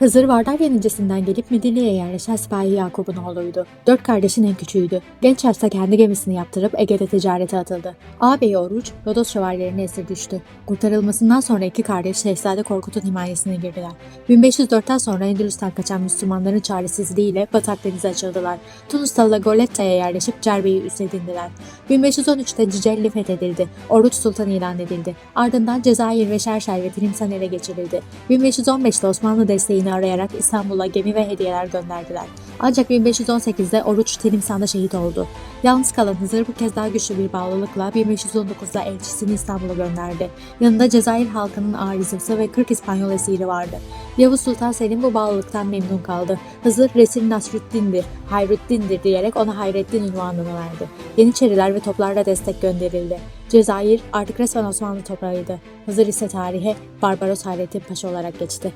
Hızır Vardar yenincesinden gelip Medine'ye yerleşen sipahi Yakup'un oğluydu. Dört kardeşin en küçüğüydü. Genç yaşta kendi gemisini yaptırıp Ege'de ticarete atıldı. Ağabeyi Oruç, Rodos şövalyelerine esir düştü. Kurtarılmasından sonra iki kardeş Şehzade Korkut'un himayesine girdiler. 1504'ten sonra Endülüs'ten kaçan Müslümanların çaresizliğiyle Batı Akdeniz'e açıldılar. Tunus'ta La Goletta'ya yerleşip Cerbe'yi üst edindiler. 1513'te Cicelli fethedildi. Oruç Sultan ilan edildi. Ardından Cezayir ve Şerşer ve Tilimsan ele geçirildi. 1515'te Osmanlı desteğini arayarak İstanbul'a gemi ve hediyeler gönderdiler. Ancak 1518'de Oruç Tilimsan'da şehit oldu. Yalnız kalan Hızır bu kez daha güçlü bir bağlılıkla 1519'da elçisini İstanbul'a gönderdi. Yanında Cezayir halkının arızası ve 40 İspanyol esiri vardı. Yavuz Sultan Selim bu bağlılıktan memnun kaldı. Hızır Resul Nasrüddin'dir, Hayrettin'dir diyerek ona Hayrettin ünvanını verdi. Yeniçeriler ve toplarla destek gönderildi. Cezayir artık resmen Osmanlı toprağıydı. Hızır ise tarihe Barbaros Hayrettin Paşa olarak geçti.